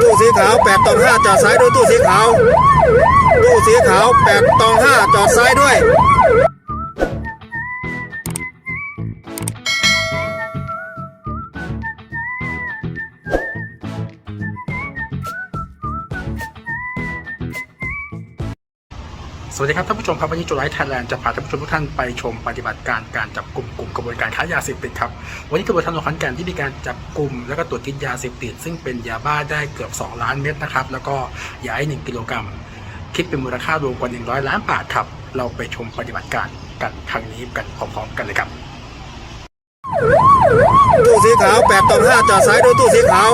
ตู้สีขาวแปดตองห้าจอดซ้ายด้วยตู้สีขาว ตู้สีขาวแปดตองห้าจอดซ้ายด้วย สวัสดีครับท่านผู้ชมครับวันนี้จุฬาไทยแลนด์จะพาท่านผู้ชมทุกท่านไปชมปฏิบัติการการจับกลุ่มกลุ่มกระบวนการค้ายาเสพติดครับวันนี้ตำรวจทางหลวงขอนแก่นที่มีการจับกลุ่มแล้วก็ตรวจยึดยาเสพติด ซึ่งเป็นยาบ้าได้เกือบ 2 ล้านเม็ดนะครับแล้วก็ยาไอ1กิโลกรัมคิดเป็นมูลค่ารวมกว่า 100 ล้านบาทครับเราไปชมปฏิบัติการกันทางนี้กันพร้อมๆกันเลยครับตู้สีขาวแปดตองห้าจอดซ้ายด้วยตู้สีขาว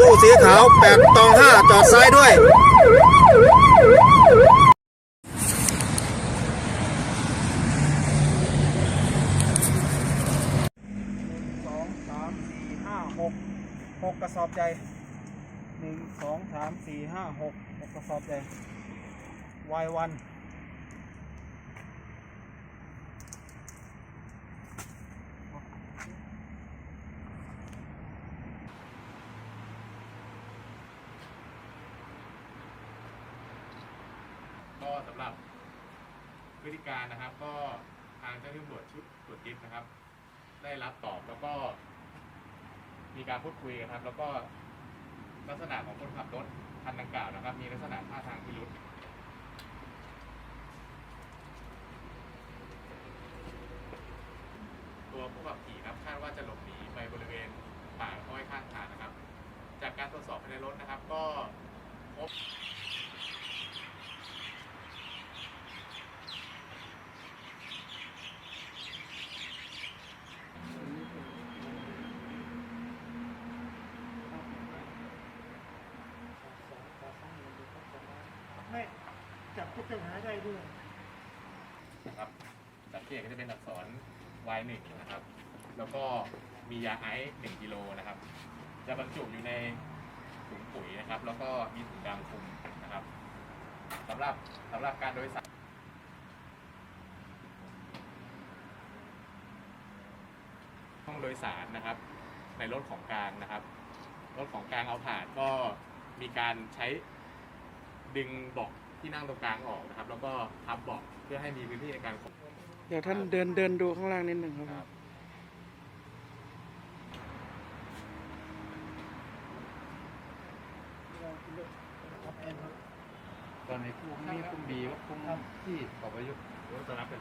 ตู้สีขาวแปดตองห้าจอดซ้ายด้วย สองสามสี่ห้าหก หกกระสอบใหญ่หนึ่งสองสามสี่ห้าหกหกกระสอบใหญ่วายวันก็สำหรับพฤติการนะครับ ก็ทางเจ้าหน้าที่ตำรวจชุดตรวจยึดนะครับ ได้รับตอบแล้วก็ มีการพูดคุยกันครับ แล้วก็ลักษณะของคนขับรถคันดังกล่าวนะครับ มีลักษณะท่าทางพิรุษตัวผู้ขับขี่นะครับคาดว่าจะหลบหนีไปบริเวณป่าอ้อยข้างทางนะครับ จากการตรวจสอบภายในรถนะครับ ก็พบ ไม่จับผู้ต้องหาได้ด้วยนะครับสังเกตก็จะเป็นอักษร Y1 นะครับ แล้วก็มียาไอซ์1กิโลนะครับจะบรรจุอยู่ในถุงปุ๋ยนะครับ แล้วก็มีถุงดำคลุมนะครับสำหรับสำหรับการโดยสารห้องโดยสารนะครับ ในรถของกลางนะครับ รถของกลางเอาผ่านก็มีการใช้ ดึงเบาะที่นั่งตรงกลางออกนะครับ แล้วก็พับเบาะเพื่อให้มีพื้นที่ในการขนเดี๋ยวท่านเดินเดินดูข้างล่างนิดหนึ่งครับ ครับ ตอนนี้ผู้มีผู้บีว่าคงที่ขอประยุกต์รถจะรับเป็น